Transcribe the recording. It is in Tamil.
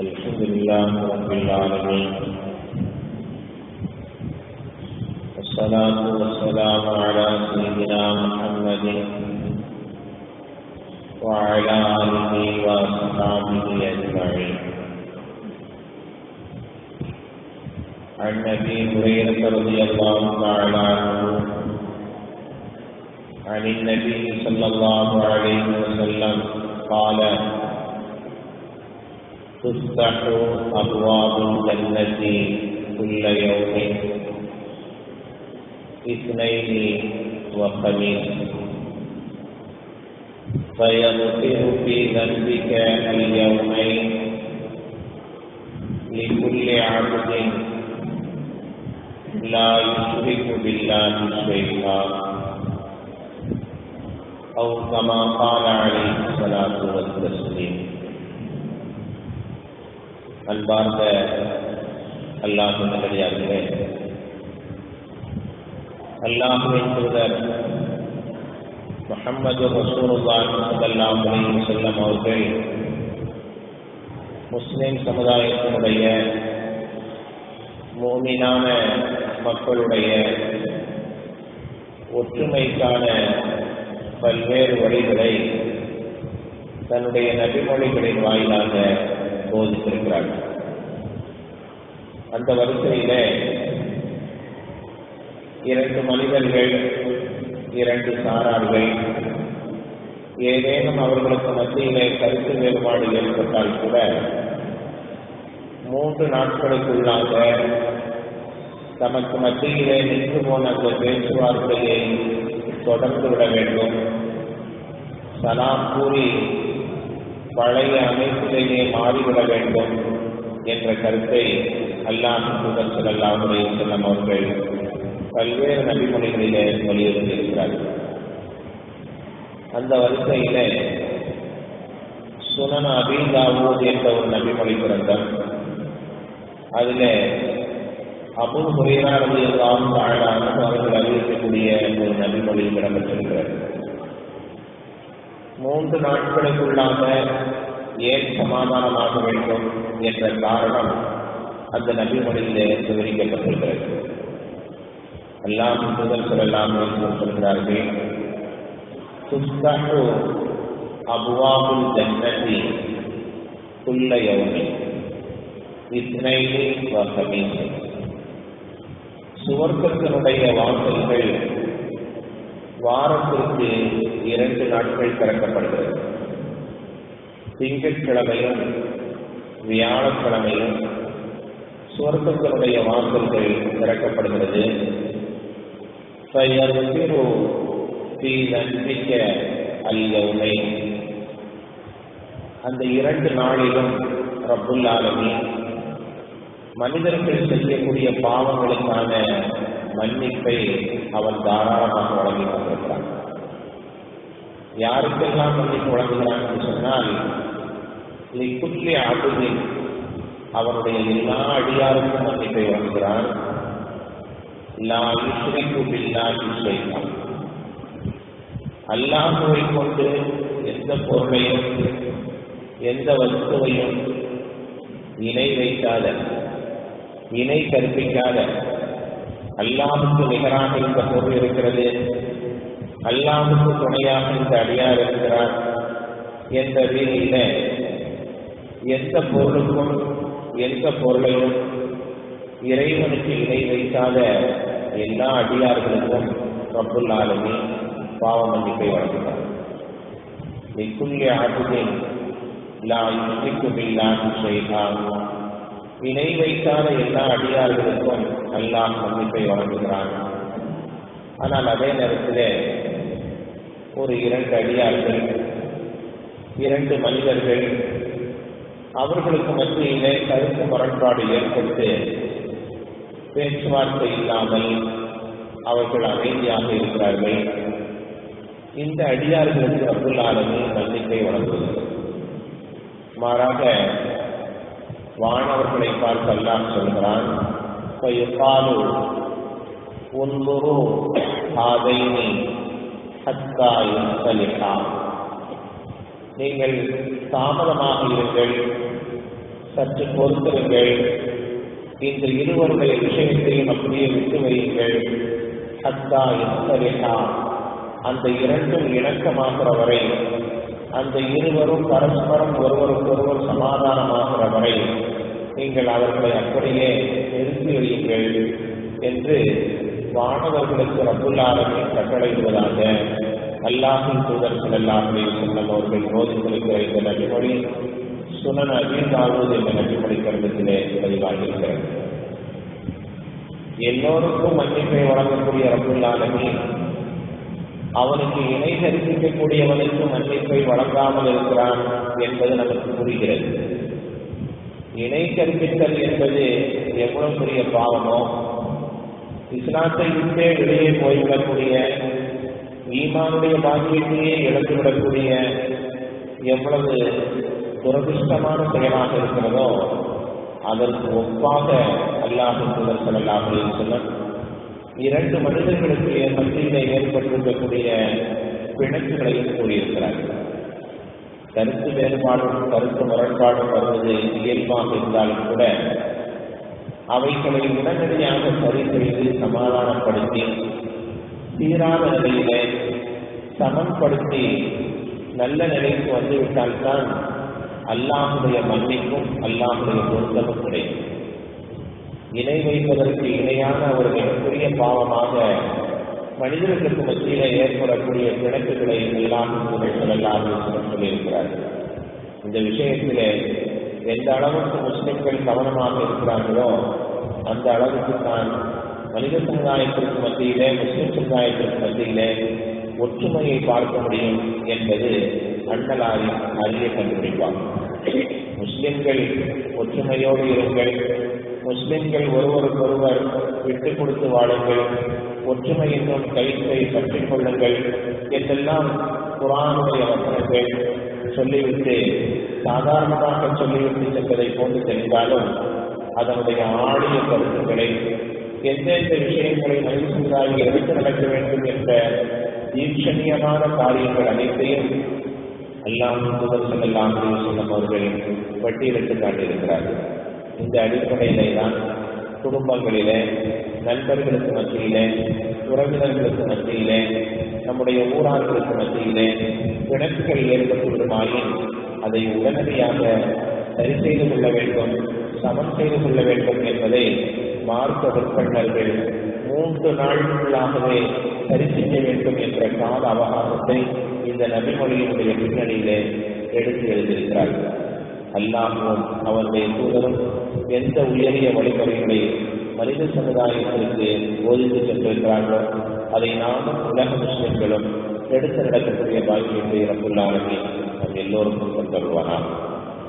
الحمد لله رب العالمين. والصلاة والسلام على سيدنا محمد وعلى آله وأصحابه أجمعين. عن أبي هريرة رضي الله تعالى عنه، عن النبي صلى الله عليه وسلم قال تفتح أبواب الجنة كل يوم اثنين وخميس فيغفر في ذنبك اليومين لكل عبد لا يشرك بالله شيئا أو كما قال عليه الصلاة والتسليم அன்பார்ந்த அல்லாஹ் நல்லடியார்களே அல்லாஹ் தூதர் முகமது ரசூலுல்லாஹ் ஸல்லல்லாஹு அலைஹி வஸல்லம் அவர்கள் முஸ்லிம் சமுதாயத்தினுடைய மோமினான மக்களுடைய ஒற்றுமைக்கான பல்வேறு வழிகளை தன்னுடைய நபிமொழிகளின் வாயிலாக போதித்திருக்கிறார்கள். அந்த வரிசையில இரண்டு மனிதர்கள் இரண்டு சாரார்கள் ஏதேனும் அவர்களுக்கு மத்தியிலே கருத்து வேறுபாடு ஏற்பட்டால் கூட மூன்று நாட்களுக்குள்ளாக தமக்கு மத்தியிலே நின்று போன அந்த பேச்சுவார்த்தையை தொடர்ந்து விட வேண்டும். சலாம் கூறி பழைய அமைப்பிலேயே மாறிவிட வேண்டும் என்ற கருத்தை அல்லாஹ் முதல் செல்லாம் செல்லம் அவர்கள் பல்வேறு நபிமொழிகளிலே வலியுறுத்தியிருக்கிறார்கள். அந்த வரிசையிலே சுனன அபீதாவூத் என்ற ஒரு நபிமொழி பிறந்தார் அதில் அபு ஹுரையாரது எல்லாம் அவர்கள் அறிவிக்கக்கூடிய ஒரு நபிமொழி இடம்பெற்றிருக்கிறது. மூன்று நாட்களுக்குள்ளாக ஏன் சமாதானமாக வேண்டும் என்ற காரணம் அந்த நபிமொழியிலே விவரிக்கப்பட்டிருக்கிறது. எல்லாம் முதல் சொல்லலாம் சொல்கிறார்கள் துஸ்தஹு அபுவாபுல் ஜன்னதி குல்ல யௌமி இஸ்னைனி சுவர்க்கத்தினுடைய வாசல்கள் வாரத்திற்கு இரண்டு நாட்கள் திறக்கப்படுகிறது. திங்கட்கிழமையும் வியாழக்கிழமையும் சுவர்க்கத்தினுடைய வாசல்கள் திறக்கப்படுகிறது. நம்பிக்க அந்த இரண்டு நாளிலும் ரப்புல் மனிதர்கள் செய்யக்கூடிய பாவங்களுக்கான மன்னிப்பை அவன் தாராளமாக வழங்கி கொண்டிருக்கிறான். யாருக்கெல்லாம் மன்னிப்பு வழங்குகிறான் என்று சொன்னால் லிக்குல்லி அபுதின் அவனுடைய எல்லா அடியாருக்கும் மன்னிப்பை வழங்குகிறான். லா அல்லாஹுவை கொண்டு எந்த பொருளையும் எந்த வஸ்துவையும் இணை வைக்காத இணை கற்பிக்காத அல்லாவுக்கு நிகராக இந்த பொருள் இருக்கிறது. அல்லாவுக்கு துணையாக இந்த அடியார் இருக்கிறார். என்ற ரீதியில எந்த பொருளுக்கும் எந்த பொருளையும் இறைவனுக்கு இணை வைக்காத எல்லா அடியார்களுக்கும் ரப்புல் பாவ மன்னிப்பை வழங்குகிறார் நிக்குள்ளே ஆட்டுதின் லா யுசிக்கு இல்லாமல் ஷைஆ இணை வைக்காத எல்லா அடியார்களுக்கும் எல்லாம் மன்னிப்பை வழங்குகிறான். ஆனால் அதே நேரத்தில் ஒரு இரண்டு அடியார்கள் இரண்டு மனிதர்கள் அவர்களுக்கு மத்தியிலே கருத்து முரண்பாடு ஏற்பட்டு பேச்சுவார்த்தை இல்லாமல் அவர்கள் அமைதியாக இருக்கிறார்கள். இந்த அடியார்களுக்கு அப்துல்லாலுமே மன்னிப்பை வழங்குகிறது மாறாக வானவர்களை பார்த்து அல்லாஹ் சொல்கிறான் உன்முரு ஆதைனி ஹத்தா யுஸ்தலிஹா நீங்கள் தாமதமாக இருங்கள் சற்று பொறுத்திருங்கள் இந்த இருவருடைய விஷயத்தையும் அப்படியே விட்டு வையுங்கள். ஹத்தா எத்தரிகா அந்த இரண்டும் இணக்கமாகிற வரை அந்த இருவரும் பரஸ்பரம் ஒருவருக்கொருவர் சமாதானமாகிற வரை நீங்கள் அவர்களை அப்படியே நிறுத்தி வையுங்கள் என்று வானவர்களுக்கு ரபுல்லாலமே கட்டளையிடுவதாக அல்லாஹின் தூதர் செல்லாமே செல்லும் அவர்கள் போதித்திருக்கிற இந்த நடைமுறை சுனன் அஜீதாவது என்ற நடைமுறை கருதத்திலே பதிவாகியிருக்கிறது எல்லோருக்கும் மன்னிப்பை வழங்கக்கூடிய ரபுல்லாலமே அவனுக்கு இணை கற்பிக்கக்கூடியவனுக்கு மன்னிப்பை வழங்காமல் இருக்கிறான் என்பது நமக்கு புரிகிறது. இணை கற்பித்தல் என்பது எவ்வளவு பெரிய பாவமோ? இஸ்லாத்தை விட்டே வெளியே போய்விடக்கூடிய ஈமானுடைய பாக்கியத்தையே இழந்துவிடக்கூடிய எவ்வளவு துரதிருஷ்டமான செயலாக இருக்கிறதோ அதற்கு ஒப்பாக அல்லாஹ் சுதர்சன் அப்படின்னு சொல்லம் இரண்டு மனிதர்களுக்கு மத்தியிலே ஏற்பட்டிருக்கக்கூடிய பிணக்குகளையும் கூறியிருக்கிறார்கள் கருத்து வேறுபாடும் கருத்து முரண்பாடும் வருவது இயல்பாக இருந்தாலும் கூட அவைகளை உடனடியாக சரி செய்து சமாதானப்படுத்தி சீரான நிலையிலே சமன்படுத்தி நல்ல நிலைக்கு வந்துவிட்டால்தான் அல்லாஹுடைய மன்னிப்பும் அல்லாஹுடைய பொருத்தமும் கிடைக்கும். இணை வைப்பதற்கு இணையான ஒரு மிகப்பெரிய பாவமாக மனிதர்களுக்கு மத்தியில ஏற்படக்கூடிய பிணக்குகளை எல்லாம் சொல்லலாம் சொல்லியிருக்கிறார்கள் இந்த விஷயத்திலே எந்த அளவுக்கு முஸ்லிம்கள் கவனமாக இருக்கிறார்களோ அந்த அளவுக்கு தான் மனித சமுதாயத்திற்கு மத்தியிலே முஸ்லிம் சமுதாயத்திற்கு மத்தியிலே ஒற்றுமையை பார்க்க முடியும் என்பது அண்ணலாரின் அரிய கண்டுபிடிப்பாகும். முஸ்லிம்கள் ஒற்றுமையோடு இருங்கள் முஸ்லிம்கள் ஒருவருக்கொருவர் விட்டுக் கொடுத்து வாழுங்கள். ஒற்றுமை என்னும் கயிற்றை பற்றிக் கொள்ளுங்கள். என்றெல்லாம் குரானுடைய வசனங்கள். சொல்லிவிட்டு சாதாரணமாக சொல்லிவிட்டு சென்றதை போன்று தெரிந்தாலும் அதனுடைய ஆடிய கருத்துக்களை எந்தெந்த விஷயங்களை மனிதர்களால் எடுத்து நடக்க வேண்டும் என்ற ஈர்ஷணியமான காரியங்கள் அனைத்தையும் எல்லாம் முதல் எல்லாம் சொல்லும் அவர்கள் பட்டியலிட்டு காட்டியிருக்கிறார்கள். இந்த அடிப்படையிலே தான் குடும்பங்களிலே நண்பர்களுக்கு மத்தியிலே உறவினர்களுக்கு மத்தியிலே நம்முடைய ஊரார்களுக்கு மத்தியிலே பிணக்குகள் ஏற்பட்டு விடுமாயின் அதை உடனடியாக சரி செய்து கொள்ள வேண்டும் சமன் செய்து கொள்ள வேண்டும் என்பதை மார்க்க விற்பனர்கள் மூன்று நாட்களாகவே சரி செய்ய வேண்டும் என்ற கால அவகாசத்தை இந்த நபிமொழியினுடைய பின்னணியிலே எடுத்து எழுதியிருக்கிறார்கள். அல்லாஹும் அவருடைய தூதரும் எந்த உயரிய வழிமுறைகளை மனித சமுதாயத்திற்கு போதித்து சென்றிருக்கிறார்களோ அதை நாமும் உலக முஸ்லிம்களும் எடுத்து நடக்கக்கூடிய பாக்கியத்தை ரப்புல்லாலுமே நம் எல்லோருக்கும் கொண்டு வருவானா